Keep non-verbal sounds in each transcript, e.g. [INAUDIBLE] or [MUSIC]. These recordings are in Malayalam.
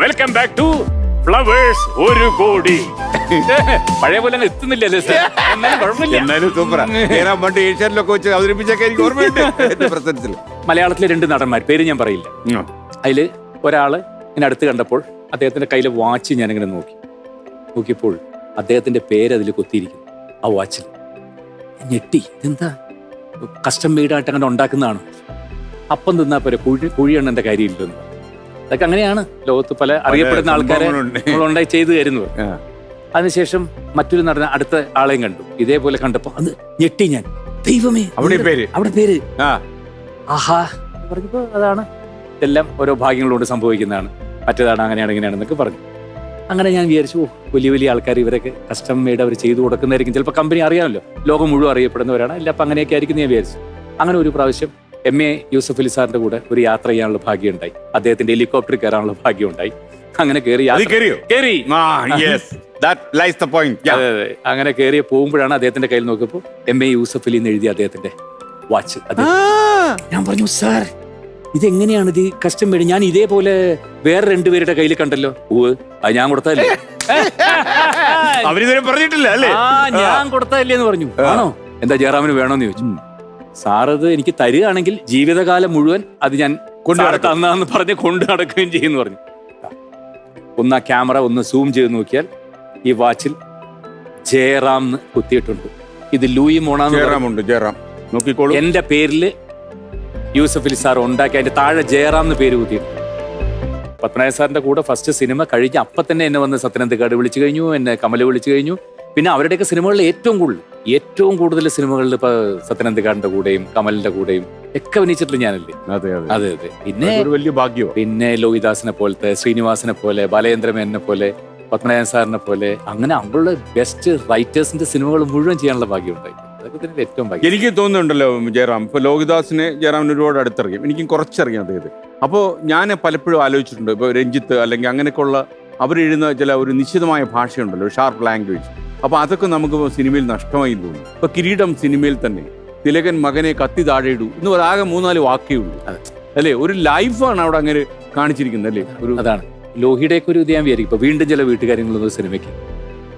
വെൽക്കം ബാക്ക് ടു ഫ്ലവേഴ്സ് ഒരു കോടി. പഴയ പോലെ സർ എന്നാലും കുഴപ്പമില്ല. എന്നാലും സൂപ്പറാ ജയറാം പണ്ട് ഏഷ്യാനിലൊക്കെ വെച്ച് അവതരിപ്പിച്ചൊക്കെ എനിക്ക് ഓർമ്മയുണ്ട് എന്റെ പ്രസൻസിൽ. മലയാളത്തിലെ രണ്ട് നടന്മാർ പേര് ഞാൻ പറയില്ല. അതിൽ ഒരാൾ എന്നെ അടുത്ത് കണ്ടപ്പോൾ അദ്ദേഹത്തിന്റെ കയ്യിലെ വാച്ച് ഞാൻ ഞാനിങ്ങനെ നോക്കി. നോക്കിയപ്പോൾ അദ്ദേഹത്തിന്റെ പേര് അതിൽ കൊത്തിയിരിക്കുന്നു ആ വാച്ചിൽ. ഞെട്ടി എന്താ കസ്റ്റം മെയ്ഡായിട്ട് അങ്ങനെ ഉണ്ടാക്കുന്നതാണ്? അപ്പം തിന്നാ പോരെ കുഴി കുഴിയെണ്ണന്റെ കാര്യമില്ലെന്ന്. അതൊക്കെ അങ്ങനെയാണ് ലോകത്ത് പല അറിയപ്പെടുന്ന ആൾക്കാരെ. ഉണ്ടായി ചെയ്തു തരുന്നത്. അതിനുശേഷം മറ്റൊരു നടന അടുത്ത ആളെയും കണ്ടു. ഇതേപോലെ കണ്ടപ്പോ അത് ഞെട്ടി ഞാൻ. ദൈവമേ അവിടെ പേര്? അവിടെ പേര്? ആഹാ. പറഞ്ഞപ്പോ അതാണ് എല്ലാം ഓരോ ഭാഗ്യങ്ങളോട് സംഭവിക്കുന്നതാണ്. മറ്റേതാണ് അങ്ങനെയാണ് ഇങ്ങനെയാണെന്നൊക്കെ പറഞ്ഞു. അങ്ങനെ ഞാൻ വിചാരിച്ചു ഓ വലിയ വലിയ ആൾക്കാർ ഇവരൊക്കെ കസ്റ്റം മെയ്ഡ് അവർ ചെയ്തു കൊടുക്കുന്നതായിരിക്കും. ചിലപ്പോൾ കമ്പനി അറിയാമല്ലോ. ലോകം മുഴുവൻ അറിയപ്പെടുന്നവരാണ്. അല്ല അപ്പം അങ്ങനെയൊക്കെ ആയിരിക്കും ഞാൻ വിചാരിച്ചു. അങ്ങനെ ഒരു പ്രാവശ്യം എം എ യൂസഫ് അലി സാറിന്റെ കൂടെ ഒരു യാത്ര ചെയ്യാനുള്ള ഭാഗ്യം ഉണ്ടായി അദ്ദേഹത്തിന്റെ ഹെലികോപ്റ്ററിൽ കയറാനുള്ള ഭാഗ്യം ഉണ്ടായി അങ്ങനെ കയറി അങ്ങനെ കയറി പോകുമ്പോഴാണ് അദ്ദേഹത്തിന്റെ കയ്യിൽ നോക്കിയപ്പോൾ എം എ യൂസഫ് അലി എന്ന് എഴുതിയ അദ്ദേഹത്തിന്റെ വാച്ച് ഞാൻ പറഞ്ഞു സാർ ഇതെങ്ങനെയാണ് ഇത് കസ്റ്റം മേഡ് ഞാൻ ഇതേപോലെ വേറെ രണ്ടുപേരുടെ കയ്യിൽ കണ്ടല്ലോ. ഊവ് അത് ഞാൻ കൊടുത്തല്ലേ [LAUGHS] അവരിതുവരെ പറഞ്ഞിട്ടില്ല അല്ലേ? ആ ഞാൻ കൊടുത്തല്ലേ എന്ന് പറഞ്ഞു. ആണോ? എന്താ ജയറാമിന് വേണോന്ന് ചോദിച്ചു. സാർ അത് എനിക്ക് തരികയാണെങ്കിൽ ജീവിതകാലം മുഴുവൻ അത് ഞാൻ. തന്നാന്ന് പറഞ്ഞ് കൊണ്ടു നടക്കുകയും ചെയ്യുന്നു പറഞ്ഞു. ഒന്ന് ആ ക്യാമറ ഒന്ന് സൂം ചെയ്ത് നോക്കിയാൽ ഈ വാച്ചിൽ ജയറാം എന്ന് കുത്തിയിട്ടുണ്ട്. ഇത് ലൂയി മോണാന്ന്. ജയറാം നോക്കിക്കോളൂ. എന്റെ പേരിൽ യൂസഫ് അലി സാർ ഉണ്ടാക്കി അതിന്റെ താഴെ ജയറാം എന്ന് പേര് കുത്തിയിട്ടുണ്ട്. പത്മനാഭ സാറിന്റെ കൂടെ ഫസ്റ്റ് സിനിമ കഴിഞ്ഞ് അപ്പൊ തന്നെ എന്നെ വന്ന് സത്യനന്ദിക്കാട് വിളിച്ചു കഴിഞ്ഞു എന്നെ കമൽ വിളിച്ചു കഴിഞ്ഞു. പിന്നെ അവരുടെയൊക്കെ സിനിമകളിൽ ഏറ്റവും കൂടുതൽ ഏറ്റവും കൂടുതൽ സിനിമകളിൽ ഇപ്പൊ സത്യനന്ദിക്കാടിന്റെ കൂടെയും കമലിന്റെ കൂടെയും ഒക്കെ അഭിനയിച്ചിട്ടുള്ള ഞാനല്ലേ? അതെ അതെ. അതെ പിന്നെ ഒരു വലിയ ഭാഗ്യം പിന്നെ ലോഹിദാസിനെ പോലത്തെ ശ്രീനിവാസിനെ പോലെ ബാലേന്ദ്രമേനെ പോലെ പത്മനാഭൻ സാറിനെ പോലെ അങ്ങനെ അവളുടെ ബെസ്റ്റ് റൈറ്റേഴ്സിന്റെ സിനിമകൾ മുഴുവൻ ചെയ്യാനുള്ള ഭാഗ്യം ഉണ്ടായി ഏറ്റവും ഭാഗ്യം. എനിക്ക് തോന്നുന്നുണ്ടല്ലോ ജയറാം. ഇപ്പൊ ലോഹിദാസിനെ ജയറാമിന് ഒരുപാട് അടുത്തറിയാം എനിക്കും കുറച്ചറിയാം അദ്ദേഹത്തെ. അപ്പോൾ ഞാൻ പലപ്പോഴും ആലോചിച്ചിട്ടുണ്ട്. ഇപ്പോൾ രഞ്ജിത്ത് അല്ലെങ്കിൽ അങ്ങനെയൊക്കെയുള്ള അവരെഴുതുന്ന ചില ഒരു നിശ്ചിതമായ ഭാഷയുണ്ടല്ലോ ഷാർപ്പ് ലാംഗ്വേജ് അപ്പോൾ അതൊക്കെ നമുക്ക് സിനിമയിൽ നഷ്ടമായി തോന്നി ഇപ്പൊ കിരീടം സിനിമയിൽ തന്നെ. തിലകൻ മകനെ കത്തി താഴെയിടൂ എന്ന് പറയാൻ ആകെ മൂന്നാൽ വാക്കേ ഉള്ളൂ. അല്ലേ? ഒരു ലൈഫാണ് അവിടെ അങ്ങനെ കാണിച്ചിരിക്കുന്നത് അല്ലേ? ഒരു അതാണ്. ലോഹിയുടെയൊക്കെ ഒരു ഇത് ഞാൻ വിചാരിക്കും. ഇപ്പൊ വീണ്ടും ചില വീട്ടുകാര്യങ്ങളൊന്നും സിനിമയ്ക്ക്.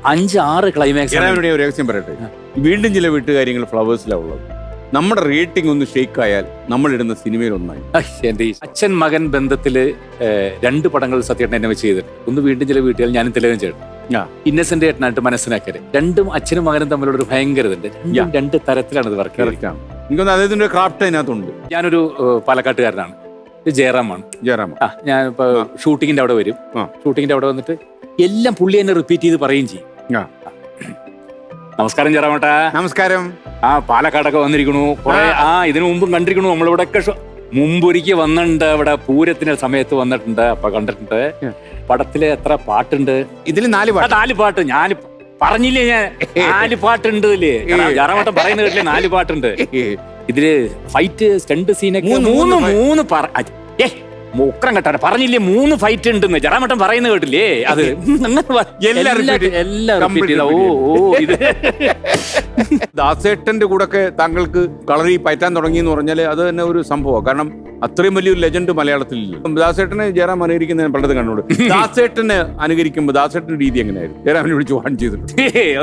അഞ്ച് ആറ് ക്ലൈമാക്സ് ഒരു രഹസ്യം പറയട്ടെ. വീണ്ടും ചില വീട്ടുകാര്യങ്ങൾ ഫ്ലവേഴ്സിലാണ് ഉള്ളത്. നമ്മുടെ റേറ്റിംഗ് ഒന്ന് ഷേക്ക് ആയാൽ നമ്മൾ ഇടുന്ന സിനിമയിൽ ഒന്നായി. എന്റെ അച്ഛൻ മകൻ ബന്ധത്തിൽ രണ്ട് പടങ്ങൾ സത്യേട്ടൻ എന്നെ വെച്ച് ചെയ്തിട്ടുണ്ട്. ഒന്ന് വീണ്ടും ചില വീട്ടുകാർ ഞാനും തിലകൻ ചേട്ടൻ. ഇന്നസെന്റ് ഏട്ടനായിട്ട് മനസ്സിലാക്കര് രണ്ടും അച്ഛനും മകനും തമ്മിലുള്ള ഒരു ഭയങ്കരതുണ്ട് രണ്ടും രണ്ട് തരത്തിലാണ് ഇത് വർക്ക് എനിക്കൊന്ന് അദ്ദേഹത്തിന്റെ ക്രാഫ്റ്റ് അതിനകത്തുണ്ട്. ഞാനൊരു ഏഹ്, പാലക്കാട്ടുകാരനാണ്. ഇത് ജയറാമാണ്. ജയറാമ. ആ ഞാൻ ഇപ്പൊ ഷൂട്ടിങ്ങിന്റെ അവിടെ വരും. ആ. ഷൂട്ടിങ്ങിന്റെ അവിടെ വന്നിട്ട് എല്ലാം പുള്ളി എന്നെ റിപ്പീറ്റ് ചെയ്ത് പറയും ചെയ്യും. ആ. നമസ്കാരം ജയറാമേട്ടാ. നമസ്കാരം. ആ പാലക്കാടൊക്കെ വന്നിരിക്കണു കുറെ ആ. ഇതിനു മുമ്പും കണ്ടിരിക്കണു നമ്മളിവിടെ മുമ്പൊരിക്കൽ വന്നിട്ടുണ്ട്. ഇവിടെ പൂരത്തിന്റെ സമയത്ത് വന്നിട്ടുണ്ട്. അപ്പൊ കണ്ടിട്ടുണ്ട്. പടത്തിൽ എത്ര പാട്ടുണ്ട്? ഇതിൽ നാല് പാട്ട്. നാല് പാട്ട്. ഞാൻ പറഞ്ഞില്ലേ ഞാൻ? നാല് പാട്ടുണ്ട് ഇല്ലേ ജാറമട്ടം പറയുന്ന കേട്ടില്ലേ നാല് പാട്ടുണ്ട്. ഇതിൽ ഫൈറ്റ് സ്റ്റണ്ട് സീനൊക്കെ മൂന്ന്, മൂന്ന് മൂന്ന് മൂന്ന് പറ- ഏ. മുക്രം കെട്ടാണ് പറഞ്ഞില്ലേ മൂന്ന് ഫൈറ്റ് ഉണ്ടെന്ന്. ജറാമട്ടം പറയുന്ന കേട്ടില്ലേ? അത് [LAUGHS] ദാസേട്ടന്റെ കൂടെ ഒക്കെ താങ്കൾക്ക് കളറി പയറ്റാൻ തുടങ്ങി എന്ന് പറഞ്ഞാൽ അത് തന്നെ ഒരു സംഭവമാണ്. കാരണം അത്രയും വലിയൊരു ലെജൻഡ് മലയാളത്തിലില്ല ദാസേട്ടനെ ജയറാം അനുകരിക്കുന്ന ഞാൻ പലതും കണ്ടോട് [LAUGHS] ദാസേട്ടനെ അനുകരിക്കുമ്പോൾ ദാസേട്ടന്റെ രീതി എങ്ങനെയായിരുന്നു? ജയറാമിനെ വിളിച്ച് വാൺ ചെയ്തിട്ടുണ്ട്.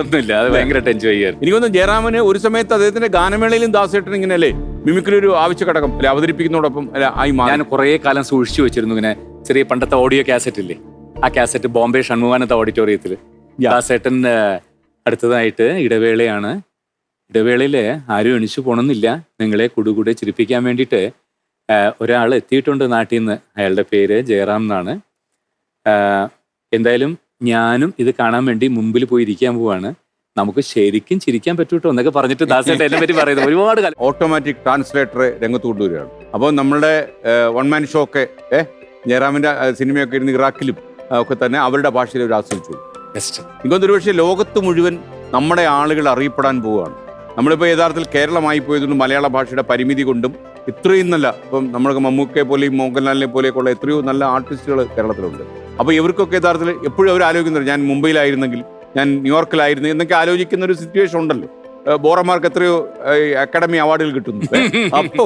ഒന്നുമില്ല. അത് ഭയങ്കരമായിട്ട് എൻജോയ് എനിക്ക് തോന്നുന്നു ജയറാമിന് ഒരു സമയത്ത് അദ്ദേഹത്തിന്റെ ഗാനമേളയിലും ദാസേട്ടൻ ഇങ്ങനെ അല്ലേ മിമിക്രി ഒരു ആവശ്യഘടകം അല്ലെ അവതരിപ്പിക്കുന്നതോടൊപ്പം അല്ലെ ആയി മാറി. ഞാൻ കുറേ കാലം സൂക്ഷിച്ചു വെച്ചിരുന്നു ഇങ്ങനെ ചെറിയ പണ്ടത്തെ ഓഡിയോ കാസറ്റ് ഇല്ലേ? ആ കാസറ്റ് ബോംബെ ഷൺമുഖാനത്തെ ഓഡിറ്റോറിയത്തിൽ. Yeah. ദാസേട്ടൻ ആ, അടുത്തതായിട്ട് ഇടവേളയാണ്. ഇടവേളയിൽ ആരും എണിച്ചു പോണമെന്നില്ല നിങ്ങളെ കുടുകൂടെ ചിരിപ്പിക്കാൻ വേണ്ടിയിട്ട് ഒരാൾ എത്തിയിട്ടുണ്ട് നാട്ടിൽ നിന്ന് അയാളുടെ പേര് ജയറാം എന്നാണ്. ആ, എന്തായാലും ഞാനും ഇത് കാണാൻ വേണ്ടി മുമ്പിൽ പോയി ഇരിക്കാൻ പോവാണ്. നമുക്ക് ശരിക്കും ചിരിക്കാൻ പറ്റൂട്ടോ എന്നൊക്കെ പറഞ്ഞിട്ട് ദാസേട്ടൻ എന്നെ പറ്റി പറയുന്നത് ഒരുപാട് കാലം. ഓട്ടോമാറ്റിക് ട്രാൻസ്ലേറ്ററെ രംഗത്ത് കൊണ്ടുവരികയാണ്. അപ്പോൾ നമ്മുടെ വൺ മാൻ ഷോ ഒക്കെ ഏഹ് ജയറാമിന്റെ സിനിമയൊക്കെ ഇരുന്ന് ഇറാഖിലും ഒക്കെ തന്നെ അവരുടെ ഭാഷയിൽ അവർ ആസ്വദിച്ചു. ബെസ്റ്റ് എനിക്കൊന്ന് ഒരുപക്ഷെ ലോകത്ത് മുഴുവൻ നമ്മുടെ ആളുകൾ അറിയപ്പെടാൻ പോവുകയാണ്. നമ്മളിപ്പോൾ യഥാർത്ഥത്തിൽ കേരളമായി പോയതുകൊണ്ട് മലയാള ഭാഷയുടെ പരിമിതി കൊണ്ടും ഇത്രയും നല്ല ഇപ്പം നമ്മൾക്ക് മമ്മൂക്കെ പോലെയും മോഹൻലാലിനെ പോലെയൊക്കെ ഉള്ള എത്രയോ നല്ല ആർട്ടിസ്റ്റുകൾ കേരളത്തിലുണ്ട്. അപ്പോൾ ഇവർക്കൊക്കെ യഥാർത്ഥത്തിൽ എപ്പോഴും അവർ ആലോചിക്കുന്നുണ്ട്. ഞാൻ മുംബൈയിലായിരുന്നെങ്കിൽ ഞാൻ ന്യൂയോർക്കിലായിരുന്നു. എന്നൊക്കെ ആലോചിക്കുന്ന ഒരു സിറ്റുവേഷൻ ഉണ്ടല്ലോ. ബോറമാർക്ക് എത്രയോ അക്കാഡമി അവാർഡുകൾ കിട്ടുന്നു. അപ്പോ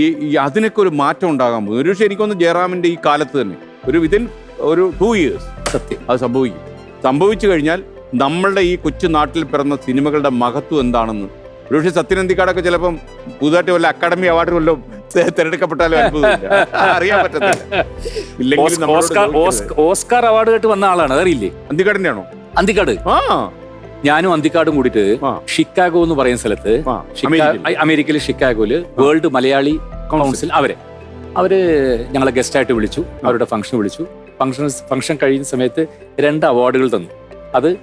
ഈ അതിനൊക്കെ ഒരു മാറ്റം ഉണ്ടാകാൻ പോകുന്നു. ഒരുപക്ഷെ എനിക്കൊന്ന് ജയറാമിന്റെ ഈ കാലത്ത് തന്നെ ഒരു വിതിൻ ഒരു ടു ഇയേഴ്സ് സത്യം. അത് സംഭവിക്കും. സംഭവിച്ചു കഴിഞ്ഞാൽ നമ്മളുടെ ഈ കൊച്ചു നാട്ടിൽ പിറന്ന സിനിമകളുടെ മഹത്വം എന്താണെന്ന് ഒരുപക്ഷെ സത്യനന്ദിക്കാടൊക്കെ ചിലപ്പം പുതുതായിട്ട് വല്ല അക്കാഡമി അവാർഡ് വല്ല തിരഞ്ഞെടുക്കപ്പെട്ടാലും അറിയാൻ പറ്റത്തില്ല. ഓസ്കാർ അവാർഡ് കേട്ട് വന്ന ആളാണ് അറിയില്ലേ അന്തിക്കാടിന്റെ ആണോ അന്തിക്കാട്. ഞാനും അന്തിക്കാടും കൂടിയിട്ട്. ഷിക്കാഗോ എന്ന് പറയുന്ന സ്ഥലത്ത്. അമേരിക്കയിലെ ഷിക്കാഗോയിൽ വേൾഡ് മലയാളി കൗൺസിൽ അവരെ. അവർ ഞങ്ങളെ ഗസ്റ്റായിട്ട് വിളിച്ചു. അവരുടെ ഫംഗ്ഷൻ വിളിച്ചു. ഫംഗ്ഷൻ ഫംഗ്ഷൻ കഴിയുന്ന സമയത്ത് രണ്ട് അവാർഡുകൾ തന്നു. അത്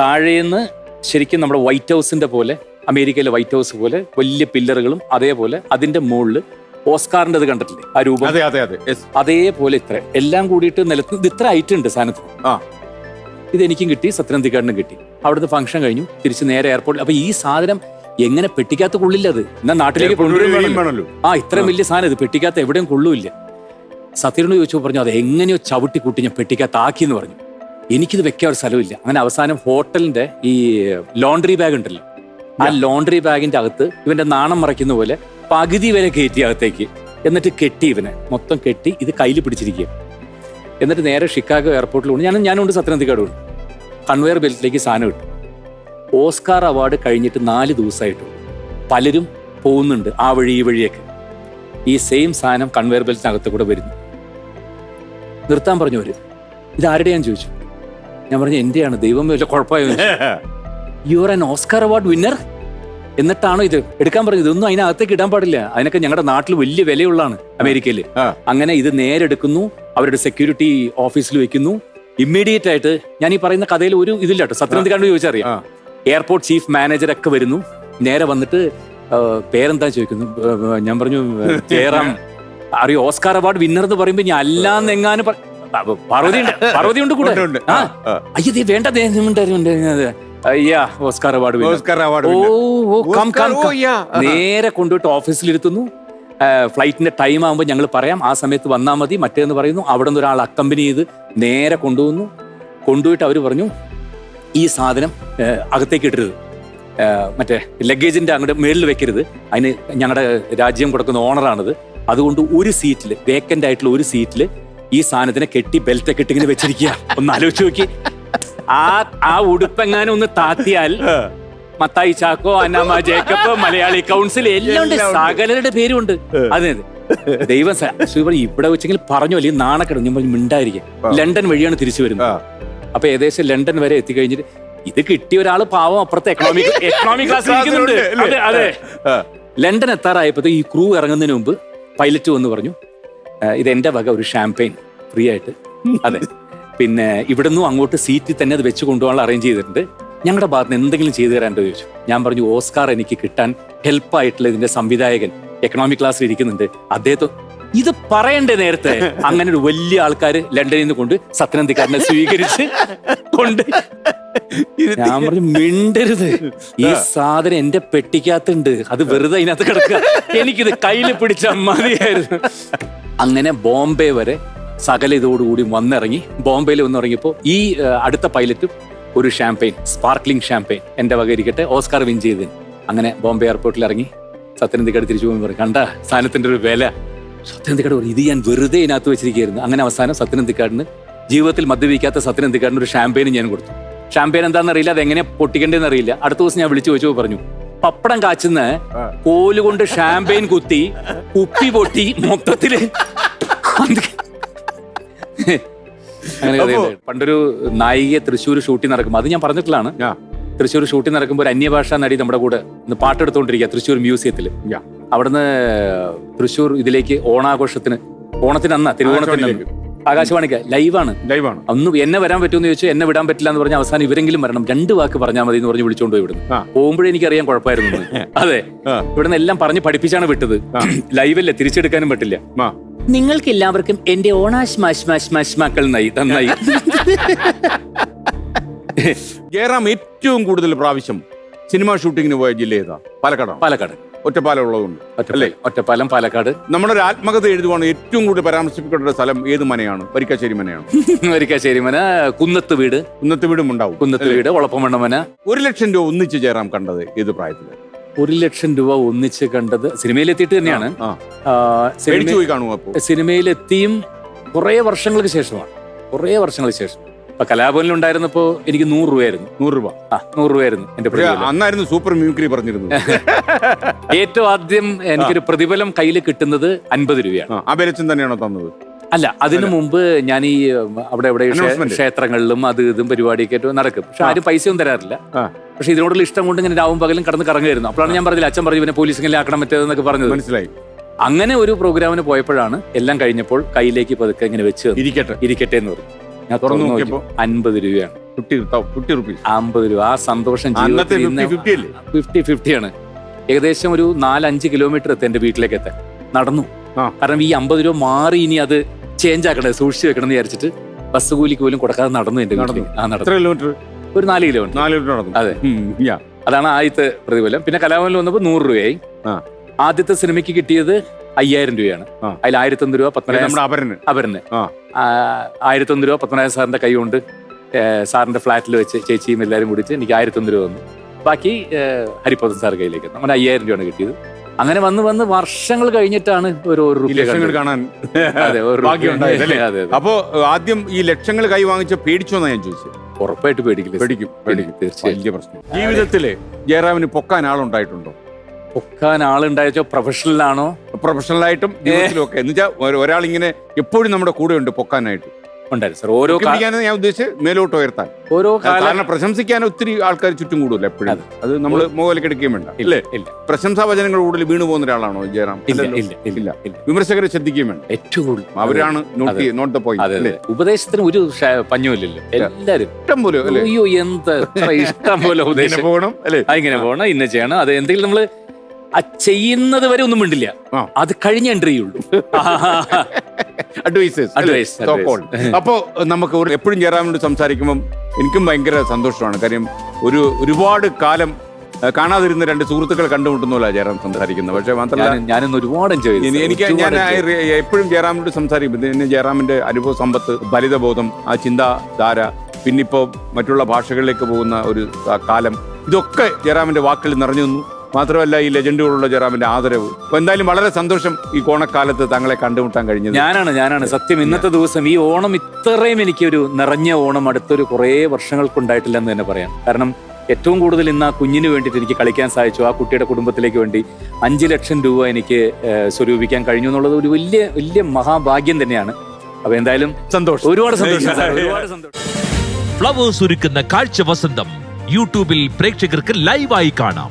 താഴേന്ന് ശരിക്കും നമ്മുടെ വൈറ്റ് ഹൗസിന്റെ പോലെ അമേരിക്കയിലെ വൈറ്റ് ഹൗസ് പോലെ വലിയ പില്ലറുകളും അതേപോലെ അതിന്റെ മുകളിൽ ഓസ്കാറിന്റെ അത് കണ്ടിട്ടില്ലേ? ആ രൂപം. അതേപോലെ ഇത്ര. എല്ലാം കൂടിയിട്ട് നിലത്ത് ഇത് ഇത്ര ഹൈറ്റ് ഉണ്ട് സാധനത്തിന്. ആ. ഇത് എനിക്കും കിട്ടി സത്യനന്ദിക്കാടിനും കിട്ടി. അവിടുത്തെ ഫംഗ്ഷൻ കഴിഞ്ഞു തിരിച്ച് നേരെ എയർപോർട്ടിൽ അപ്പൊ ഈ സാധനം എങ്ങനെ പെട്ടിക്കകത്ത് കൊള്ളില്ലത്? എന്നാ നാട്ടിലേക്ക് കൊണ്ടുവരുമ്പോഴല്ലോ ആ ഇത്രയും വലിയ സാധനം ഇത് പെട്ടിക്കാത്ത എവിടെയും കൊള്ളൂല്ല. സത്യനോട് ചോദിച്ചു പറഞ്ഞു അത് എങ്ങനെയോ ചവിട്ടി കൂട്ടി ഞാൻ പെട്ടിക്കാത്ത ആക്കി എന്ന് പറഞ്ഞു. എനിക്കിത് വെക്കാൻ ഒരു സ്ഥലമില്ല അങ്ങനെ അവസാനം ഹോട്ടലിന്റെ ഈ ലോണ്ടറി ബാഗ് ഉണ്ടല്ലോ. ആ ലോണ്ടറി ബാഗിന്റെ അകത്ത് ഇവന്റെ നാണം മറയ്ക്കുന്ന പോലെ പകുതി വരെ കയറ്റി അകത്തേക്ക്. എന്നിട്ട് കെട്ടി ഇവനെ. മൊത്തം കെട്ടി ഇത് കയ്യിൽ പിടിച്ചിരിക്കുക എന്നിട്ട് നേരെ ഷിക്കാഗോ എയർപോർട്ടിൽ ഉണ്ട് ഞാൻ ഞാനുണ്ട് സത്യനന്ദിക്കാട് ഉണ്ട്. കൺവെയർ ബെൽറ്റിലേക്ക് സാധനം ഇട്ടു. ഓസ്കാർ അവാർഡ് കഴിഞ്ഞിട്ട് നാല് ദിവസമായിട്ടു. പലരും പോകുന്നുണ്ട് ആ വഴി ഈ വഴിയൊക്കെ. ഈ സെയിം സാധനം കൺവെയർ ബെൽറ്റിനകത്ത് കൂടെ വരുന്നു. നിർത്താൻ പറഞ്ഞു അവർ ഇത് ഞാൻ ചോദിച്ചു? ഞാൻ പറഞ്ഞു എന്റെയാണ്. ദൈവം വല്ല കുഴപ്പമായോ? You are an Oscar award winner എന്നിട്ടാണോ ഇത്? എടുക്കാൻ പറഞ്ഞത്. ഇതൊന്നും അതിനകത്തേക്ക് ഇടാൻ പാടില്ല. അതിനൊക്കെ ഞങ്ങളുടെ നാട്ടിൽ വലിയ വിലയുള്ളതാണ് അമേരിക്കയിൽ. അങ്ങനെ ഇത് നേരെ എടുക്കുന്നു അവരുടെ സെക്യൂരിറ്റി ഓഫീസിൽ വെക്കുന്നു. ഇമ്മീഡിയറ്റ് ആയിട്ട് ഞാൻ ഈ പറയുന്ന കഥയിൽ ഒരു ഇതില്ല കേട്ടോ സത്യനന്ദിക്കാണ്ട് ചോദിച്ചറിയാം. എയർപോർട്ട് ചീഫ് മാനേജർ ഒക്കെ വരുന്നു. നേരെ വന്നിട്ട് പേരെന്താ ചോദിക്കുന്നു? ഞാൻ പറഞ്ഞു ജയറാം. അറിയോ? ഓസ്കാർ അവാർഡ് വിന്നർ എന്ന് പറയുമ്പോ ഞാൻ അല്ലാന്നെങ്ങാനും എങ്ങാനും പാർവതി [LAUGHS] ഉണ്ട് പാർവതി ഉണ്ട് കൂടെ. ആ. ആ, ആ. അയ്യോ ദേ വേണ്ട അയ്യാ ഓസ്കാർ അവാർഡ് ഓസ്കാർ അവാർഡ്. നേരെ കൊണ്ടുപോയിട്ട് ഓഫീസിലിരുത്തുന്നു. ഫ്ലൈറ്റിന്റെ ടൈം ആകുമ്പോൾ ഞങ്ങൾ പറയാം ആ സമയത്ത് വന്നാൽ മതി മറ്റേന്ന് പറയുന്നു. അവിടെ നിന്ന് ഒരാൾ അക്കമ്പനി ചെയ്ത് നേരെ കൊണ്ടുവന്നു. കൊണ്ടുപോയിട്ട് അവർ പറഞ്ഞു ഈ സാധനം അകത്തേക്ക് ഇടരുത്. മറ്റേ ലഗേജിന്റെ അങ്ങോട്ട് മേളിൽ വെക്കരുത്. അതിന് ഞങ്ങളുടെ രാജ്യം കൊടുക്കുന്ന ഓണറാണിത് അതുകൊണ്ട് ഒരു സീറ്റിൽ വേക്കന്റ് ആയിട്ടുള്ള ഒരു സീറ്റിൽ ഈ സാധനത്തിനെ കെട്ടി ബെൽറ്റൊക്കെ ഇട്ടിങ്ങനെ വെച്ചിരിക്കുക ഒന്ന് ആലോചിച്ച് നോക്കി. ആ ആ ഉടുപ്പെങ്ങാനും ഒന്ന് താത്തിയാൽ മത്തായി ചാക്കോ അന്നാമ ജേക്കബ് മലയാളി കൗൺസിൽ എല്ലാം ഉണ്ട്. സകലരുടെ പേരുണ്ട് അതെ അതെ. ദൈവം സ- ഇവിടെ വെച്ചെങ്കിൽ പറഞ്ഞു അല്ലെങ്കിൽ നാണക്കെടും. ഞാൻ പറഞ്ഞു മിണ്ടായിരിക്കും. ലണ്ടൻ വഴിയാണ് തിരിച്ചു വരുന്നത്. അപ്പൊ ഏകദേശം ലണ്ടൻ വരെ എത്തിക്കഴിഞ്ഞിട്ട് ഇത് കിട്ടിയ ഒരാൾ പാവം അപ്പുറത്തെ എക്കണോമിക് എക്കണോമിക് ക്ലാസ് ഇരിക്കുന്നുണ്ട്. അതെ അതെ. ലണ്ടൻ എത്താറായപ്പോ ഈ ക്രൂ ഇറങ്ങുന്നതിന് മുമ്പ് പൈലറ്റ് വന്ന് പറഞ്ഞു ഇത് എന്റെ വക ഒരു ഷാംപെയിൻ ഫ്രീ ആയിട്ട്. അതെ. പിന്നെ ഇവിടുന്നും അങ്ങോട്ട് സീറ്റിൽ തന്നെ അത് വെച്ച് കൊണ്ടുപോകാൻ അറേഞ്ച് ചെയ്തിട്ടുണ്ട്. ഞങ്ങളുടെ ഭാഗത്ത് നിന്ന് എന്തെങ്കിലും ചെയ്തു തരാണ്ടോ ചോദിച്ചു. ഞാൻ പറഞ്ഞു ഓസ്കാർ എനിക്ക് കിട്ടാൻ ഹെൽപ്പായിട്ടുള്ള ഇതിന്റെ സംവിധായകൻ എക്കണോമിക് ക്ലാസ്സിൽ ഇരിക്കുന്നുണ്ട്. അദ്ദേഹത്തെ ഇത് പറയണ്ടേ നേരത്തെ? അങ്ങനെ ഒരു വലിയ ആൾക്കാർ ലണ്ടനിൽ നിന്ന് കൊണ്ട് സത്യനന്ദിക്കാരനെ സ്വീകരിച്ച് കൊണ്ട് ഞാൻ പറഞ്ഞു മിണ്ടരുത്. ഈ സാധനം എന്റെ പെട്ടിക്കകത്തുണ്ട്. അത് വെറുതെ അതിനകത്ത് കിടക്കുക. എനിക്കിത് കയ്യിൽ പിടിച്ച മതിയായിരുന്നു. അങ്ങനെ ബോംബെ വരെ സകല ഇതോടുകൂടി വന്നിറങ്ങി ബോംബെയിൽ വന്നിറങ്ങിയപ്പോൾ ഈ അടുത്ത പൈലറ്റും ഒരു ഷാംപെയിൻ സ്പാർക്ലിംഗ് ഷാംപെയിൻ എന്റെ വക ഇരിക്കട്ടെ ഓസ്കാർ വിൻ ചെയ്തു. അങ്ങനെ ബോംബെ എയർപോർട്ടിൽ ഇറങ്ങി. സത്യനന്ദിക്കട തിരിച്ചു പോകുമ്പോൾ പറയും കണ്ട സാധനത്തിന്റെ ഒരു വില. സത്യനന്ദിക്കാട് ഒരു ഇത് ഞാൻ വെറുതെ ഇതിനകത്ത് വെച്ചിരിക്കുകയായിരുന്നു. അങ്ങനെ അവസാനം സത്യനന്ദിക്കാടിന് ജീവിതത്തിൽ മദ്യപിക്കാത്ത സത്യനന്ദിക്കാടിന് ഒരു ഷാംപെയിനും ഞാൻ കൊടുത്തു. ഷാംപെയിൻ എന്താണെന്ന് അറിയില്ല എങ്ങനെ പൊട്ടിക്കേണ്ടതെന്ന് അറിയില്ല. അടുത്ത ദിവസം ഞാൻ വിളിച്ചു ചോദിച്ചു പറഞ്ഞു പപ്പടം കാച്ചുന്ന. കോലുകൊണ്ട് ഷാംപെയിൻ കുത്തി കുപ്പി പൊട്ടി മൊത്തത്തിൽ [LAUGHS] അങ്ങനെ പണ്ടൊരു നായികയെ തൃശ്ശൂർ ഷൂട്ടിംഗ് നടക്കും അത് ഞാൻ പറഞ്ഞിട്ടുള്ളതാണ്. തൃശ്ശൂർ ഷൂട്ടിംഗ് നടക്കുമ്പോൾ ഒരു അന്യഭാഷാ നടി നമ്മുടെ കൂടെ ഇന്ന് പാട്ടെടുത്തോണ്ടിരിക്കുക തൃശ്ശൂർ മ്യൂസിയത്തിൽ. അവിടുന്ന് തൃശ്ശൂർ ഇതിലേക്ക് ഓണാഘോഷത്തിന് ഓണത്തിന് അന്നാ തിരുവോണത്തിന് ആകാശവാണിക്ക് ലൈവാണ്. ലൈവാണ്. അന്ന് എന്നെ വരാൻ പറ്റുമെന്ന് ചോദിച്ചു എന്നെ വിടാൻ പറ്റില്ല എന്ന് പറഞ്ഞ അവസാനം ഇവരെങ്കിലും വരണം രണ്ട് വാക്ക് പറഞ്ഞാൽ മതി എന്ന് പറഞ്ഞ് വിളിച്ചോണ്ട് പോയി ഇവിടുന്ന്. പോകുമ്പോഴേ എനിക്കറിയാൻ കുഴപ്പമായിരുന്നു [LAUGHS] അതെ. ഇവിടുന്ന് എല്ലാം പറഞ്ഞ് പഠിപ്പിച്ചാണ് വിട്ടത്. ലൈവല്ലേ തിരിച്ചെടുക്കാനും പറ്റില്ല. ആ. നിങ്ങൾക്ക് എല്ലാവർക്കും എന്റെ ഓണാശ്മാശ്മാശ്മാക്കൾ നയി നന്നായി ജയറാം ഏറ്റവും കൂടുതൽ പ്രാവശ്യം സിനിമാ ഷൂട്ടിങ്ങിന് പോയ ജില്ല ഏതാ? പാലക്കാട്. പാലക്കാട് ഒറ്റപ്പാലം. ഉള്ളതുകൊണ്ട് അല്ലേ? ഒറ്റപ്പാലം പാലക്കാട്. നമ്മുടെ ഒരു ആത്മകഥ എഴുതുവാണ് ഏറ്റവും കൂടുതൽ പരാമർശിക്കപ്പെട്ട സ്ഥലം ഏത് മനയാണ്? വരിക്കാശ്ശേരി മനയാണ്. വരിക്കാശ്ശേരി മന കുന്നത്ത് വീട്. കുന്നത്ത് വീടും ഉണ്ടാവും. കുന്നത്ത് വീട് ഒളപ്പമണ്ണ മന. ഒരു ലക്ഷം രൂപ ഒന്നിച്ച് ചേരാം കണ്ടത് ഏത് പ്രായത്തിൽ? ഒരു ലക്ഷം രൂപ ഒന്നിച്ച് കണ്ടത് സിനിമയിലെത്തിയിട്ട് തന്നെയാണ്. പോയി കാണുമോ അപ്പോ? സിനിമയിലെത്തിയും കുറേ വർഷങ്ങൾക്ക് ശേഷമാണ്. കുറേ വർഷങ്ങൾക്ക് ശേഷം. ഇപ്പൊ കലാഭവനിൽ ഉണ്ടായിരുന്നപ്പോ എനിക്ക് നൂറ് രൂപയായിരുന്നു. നൂറ് രൂപ. ആ നൂറ് രൂപയായിരുന്നു എന്റെ അന്നായിരുന്നു സൂപ്പർ മ്യൂക്രി പറഞ്ഞിരുന്നു [LAUGHS] ഏറ്റവും ആദ്യം എനിക്കൊരു പ്രതിഫലം കയ്യിൽ കിട്ടുന്നത് അൻപത് രൂപയാണ്. ആ, അഭിരച്ചൻ തന്നെയാണോ തന്നത്? അല്ല അതിനു മുമ്പ് ഞാൻ ഈ അവിടെ ഇവിടെ ക്ഷേത്രങ്ങളിലും അത് ഇതും പരിപാടിയൊക്കെ ആയിട്ട് നടക്കും. പക്ഷെ ആരും പൈസയൊന്നും തരാറില്ല. പക്ഷെ ഇതിനോടുള്ള ഇഷ്ടം കൊണ്ട് ഇങ്ങനെ രാവും പകലും കടന്ന് കറങ്ങുമായിരുന്നു. അപ്പോഴാണ് ഞാൻ പറഞ്ഞില്ല അച്ഛൻ പറഞ്ഞു ഇവനെ പോലീസിങ്ങനെ ആക്കണം മറ്റേതെന്നൊക്കെ പറഞ്ഞത്. മനസ്സിലായി. അങ്ങനെ ഒരു പ്രോഗ്രാമിന് പോയപ്പോഴാണ് എല്ലാം കഴിഞ്ഞപ്പോൾ കയ്യിലേക്ക് പതുക്കെ ഇങ്ങനെ വെച്ച് ഇരിക്കട്ടെ. ഇരിക്കട്ടെ എന്ന് പറഞ്ഞു. ഞാൻ തുറന്നു നോക്കിയപ്പോൾ നോക്കിയപ്പോ? നോക്കിയപ്പോ അൻപത് രൂപയാണ്. Fifty fifty rupees. അമ്പത് രൂപ. ആ സന്തോഷം ഫിഫ്റ്റി ഫിഫ്റ്റി ആണ്. ഏകദേശം ഒരു നാലഞ്ച് കിലോമീറ്റർ എത്തി എന്റെ വീട്ടിലേക്ക് എത്താൻ. നടന്നു. കാരണം ഈ അമ്പത് രൂപ മാറി ഇനി അത് ചേഞ്ച് ആക്കണേ സൂക്ഷിച്ചു വെക്കണം എന്ന് വിചാരിച്ചിട്ട് ബസ് കൂലിക്ക് പോലും കൊടുക്കാതെ നടന്നു എന്റെ നടന്നു. ആ നടന്നു. എത്ര കിലോമീറ്റർ ഒരു നാല് കിലോമീറ്റർ നാല് കിലോമീറ്റർ നടന്നു. അതെ. ഉം. അതാണ് ആദ്യത്തെ പ്രതിഫലം. പിന്നെ കലാഭവനിൽ വന്നപ്പോൾ നൂറ് രൂപയായി. ആ. ആദ്യത്തെ സിനിമയ്ക്ക് കിട്ടിയത് അയ്യായിരം രൂപയാണ്. ആ. അതിൽ ആയിരത്തൊന്ന് രൂപ ഇത് പത്മനാഭ നമ്മുടെ അപരന്. അവരന് ആ. ആയിരത്തൊന്ന് രൂപ പത്മനാഭ സാറിന്റെ കൈ കൊണ്ട് ഏ, സാറിന്റെ ഫ്ലാറ്റിൽ വെച്ച് ചേച്ചിയും എല്ലാവരും കൂടിച്ച് എനിക്ക് ആയിരത്തൊന്ന് രൂപ വന്നു ബാക്കി ഏ, സാർ കയ്യിലേക്ക് നമ്മുടെ അങ്ങനെ അയ്യായിരം രൂപയാണ് കിട്ടിയത്. അങ്ങനെ വന്ന് വന്ന് വർഷങ്ങൾ കഴിഞ്ഞിട്ടാണ് ഒരു ഒരു ഈ ലക്ഷങ്ങൾ കാണാൻ അതെ ഒരു അല്ലേ? [LAUGHS] അതെ അതെ. അപ്പോ ആദ്യം ഈ ലക്ഷങ്ങൾ കൈ വാങ്ങിച്ച പേടിച്ചോന്നാ ഞാൻ ചോദിച്ചത്? ഉറപ്പായിട്ട് പേടിക്കില്ല. പേടിക്കും പേടിക്കും തീർച്ചയായും. വലിയ പ്രശ്നം. ജീവിതത്തിൽ ജയറാമിന് പൊക്കാൻ ആളുണ്ടായിട്ടുണ്ടോ? പൊക്കാൻ ആളുണ്ടായോ പ്രൊഫഷണൽ ആണോ? പ്രൊഫഷണലായിട്ടും [LAUGHS] ജീവിതത്തിലും ഒക്കെ. എന്ന് വെച്ചാൽ ഒരാൾ ഇങ്ങനെ എപ്പോഴും നമ്മുടെ കൂടെ ഉണ്ട് പൊക്കാനായിട്ട്. ഉണ്ടായിരുന്നു. സാർ ഓരോ കാ- ഞാൻ ഉദ്ദേശിച്ച് മേലോട്ട് ഉയർത്താൻ. ഓരോ കാലം കാരണം പ്രശംസിക്കാൻ ഒത്തിരി ആൾക്കാർ ചുറ്റും കൂടുതൽ എപ്പോഴും. അതെ. അത് നമ്മൾ മുകളിലേക്ക് എടുക്കുകയും വേണ്ട. ഇല്ല അല്ലേ? ഇല്ല. പ്രശംസാ വചനങ്ങൾ കൂടുതൽ വീണു പോകുന്ന ഒരാളാണോ ജയറാം? ഇല്ല അല്ലല്ലോ. ഇല്ല ഇല്ല വിമർശകരെ ശ്രദ്ധിക്കുകയും വേണ്ട. ഏറ്റവും കൂടുതൽ. അവരാണ് നോട്ട് അതെ. നോട്ട് ദ അതെ പോയിന്റ് അതെ. ഉപദേശത്തിന് ഒരു ഷ- പഞ്ഞുമില്ലല്ലോ. എല്ലാരും. ഇഷ്ടം പോലെ അല്ലേ? അയ്യോ എന്ത് എത്ര ഇഷ്ടം പോലെ ഇങ്ങനെ ഉപദേശം. പോകണം അല്ലേ? അങ്ങനെ പോകണം ഇന്ന ചെയ്യണം. അത് എന്തെങ്കിലും നമ്മൾ ആ ചെയ്യുന്നത് വരെ ഒന്നും മിണ്ടില്ല. അത് കഴിഞ്ഞ എൻട്രി ഉള്ളൂ. [LAUGHS] Advisers advice. അപ്പോ നമുക്ക് എപ്പോഴും എപ്പോഴും ജയറാമിനോട് സംസാരിക്കുമ്പോൾ എനിക്കും ഭയങ്കര സന്തോഷമാണ്. കാര്യം ഒരു ഒരുപാട് കാലം കാണാതിരുന്ന രണ്ട് സുഹൃത്തുക്കൾ കണ്ടുമുട്ടുന്ന പോലെ ജയറാം സംസാരിക്കുന്നത്. പക്ഷെ മാത്രമല്ല ഞാനിന്ന് ഒരുപാട് എൻജോയ് എനിക്ക് ഞാൻ എപ്പോഴും ജയറാമിനോട് സംസാരിക്കും. എന്നെ ജയറാമിന്റെ അനുഭവ സമ്പത്ത് ഫലിതബോധം ആ ചിന്താധാര പിന്നിപ്പോ മറ്റുള്ള ഭാഷകളിലേക്ക് പോകുന്ന ഒരു കാലം ഇതൊക്കെ ജയറാമിന്റെ വാക്കുകളിൽ നിറഞ്ഞു നിന്നു. മാത്രമല്ല ഈ ലെജൻഡുകളുള്ള ജയറാമിന്റെ ആദരവ്. അപ്പൊ എന്തായാലും വളരെ സന്തോഷം ഈ ഓണക്കാലത്ത് താങ്കളെ കണ്ടുമുട്ടാൻ കഴിഞ്ഞത്. ഞാനാണ് ഞാനാണ്. സത്യം ഇന്നത്തെ ദിവസം ഈ ഓണം ഇത്രയും എനിക്കൊരു നിറഞ്ഞ ഓണം അടുത്തൊരു കുറേ വർഷങ്ങൾക്കുണ്ടായിട്ടില്ല എന്ന് തന്നെ പറയാം. കാരണം ഏറ്റവും കൂടുതൽ ഇന്ന് ആ കുഞ്ഞിന് വേണ്ടിയിട്ട് എനിക്ക് കളിക്കാൻ സാധിച്ചു. ആ കുട്ടിയുടെ കുടുംബത്തിലേക്ക് വേണ്ടി അഞ്ച് ലക്ഷം രൂപ എനിക്ക് സ്വരൂപിക്കാൻ കഴിഞ്ഞു എന്നുള്ളത് ഒരു വലിയ വലിയ മഹാഭാഗ്യം തന്നെയാണ്. അപ്പൊ എന്തായാലും സന്തോഷം. ഒരുപാട് സന്തോഷം. ഒരുപാട് സന്തോഷം. ഫ്ലവേഴ്സ് ഒരുക്കുന്ന കാഴ്ച വസന്തം യൂട്യൂബിൽ പ്രേക്ഷകർക്ക് ലൈവായി കാണാം.